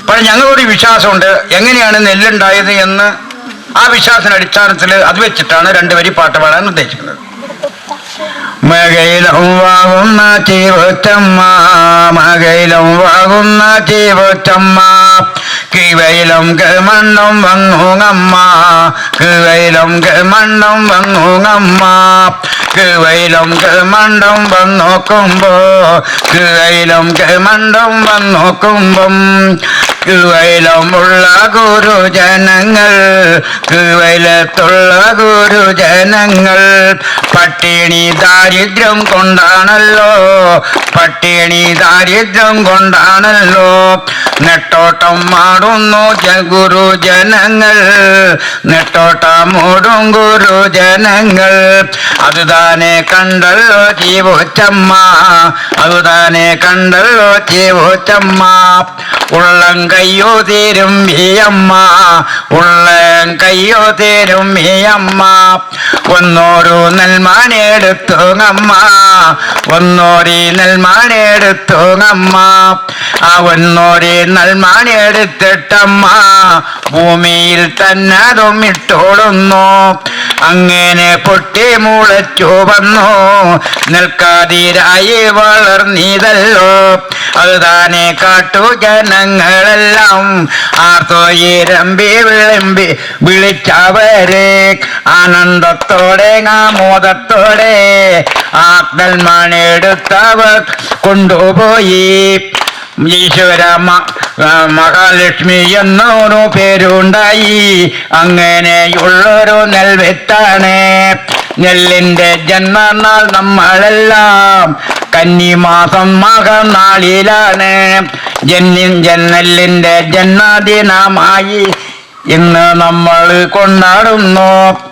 അപ്പോൾ ഞങ്ങളൊരു വിശ്വാസമുണ്ട്. എങ്ങനെയാണ് നെല്ലുണ്ടായത് എന്ന് ആ വിശ്വാസത്തിന് അടിസ്ഥാനത്തിൽ അത് വെച്ചിട്ടാണ് രണ്ട് വരി പാട്ട് പാടാൻ ഉദ്ദേശിക്കുന്നത്. മകയിലും വാകുന്ന ചീവച്ചമ്മ മകയിലും വാകുന്ന ചീവച്ചമ്മ കിവയിലും മണ്ണും വങ്ങൂങ്ങമ്മ കിവയിലും മണ്ണും വന്നുങ്ങമ്മ കിവയിലും മണ്ടും വന്നോക്കുമ്പോ കിവയിലും മണ്ടും വന്നോക്കുമ്പം കിവയിലുമുള്ള ഗുരുജനങ്ങൾ കിവയിലത്തുള്ള ഗുരുജനങ്ങൾ പട്ടിണി ദാരിദ്ര്യം കൊണ്ടാണല്ലോ പട്ടിണി ദാരിദ്ര്യം കൊണ്ടാണല്ലോ നെട്ടോട്ടം മാടുന്നു ജഗുരു ജനങ്ങൾ. നെട്ടോട്ടം മൂടും ഗുരുജനങ്ങൾ അതുതാനെ കണ്ടല്ലോ ജീവോച്ചമ്മ. അതുതാനെ കണ്ടല്ലോ ജീവോച്ചമ്മ. ഉള്ളം കയ്യോ തീരും വീയമ്മ ഉള്ളം കയ്യോ തീരും വീയമ്മ ഒന്നോരു നെൽമാനെടുത്തുങ്ങമ്മ. ഒന്നോരി നെൽമാനെടുത്തുങ്ങമ്മ. ആ ഒന്നോരി നെൽമാനെടുത്തിട്ടമ്മ ഭൂമിയിൽ തന്നെ ഇട്ടോളുന്നു അങ്ങനെ പൊട്ടി മുളച്ചു വന്നു. നിൽക്കാതിരായി വളർന്നീതല്ലോ. അത് താനെ കാട്ടു ജനങ്ങളെല്ലാം. ആർത്തോയിരമ്പി വിളമ്പി വിളിച്ചവരെ. ആനന്ദത്തോടെ ആമോദത്തോടെ ആത്മൽമാണെടുത്തവർ കൊണ്ടുപോയി. ഈശ്വര മ- ആ, മഹാലക്ഷ്മി എന്നൊരു പേരുണ്ടായി. അങ്ങനെയുള്ളൊരു നെൽവിത്താണ്. നെല്ലിന്റെ ജന്മനാൾ നമ്മളെല്ലാം കന്നിമാസം മകനാളിലാണ്. ജന്നി ജന്നലിന്റെ ജന്മദിനമായി ഇന്ന് നമ്മൾ കൊണ്ടാടുന്നു.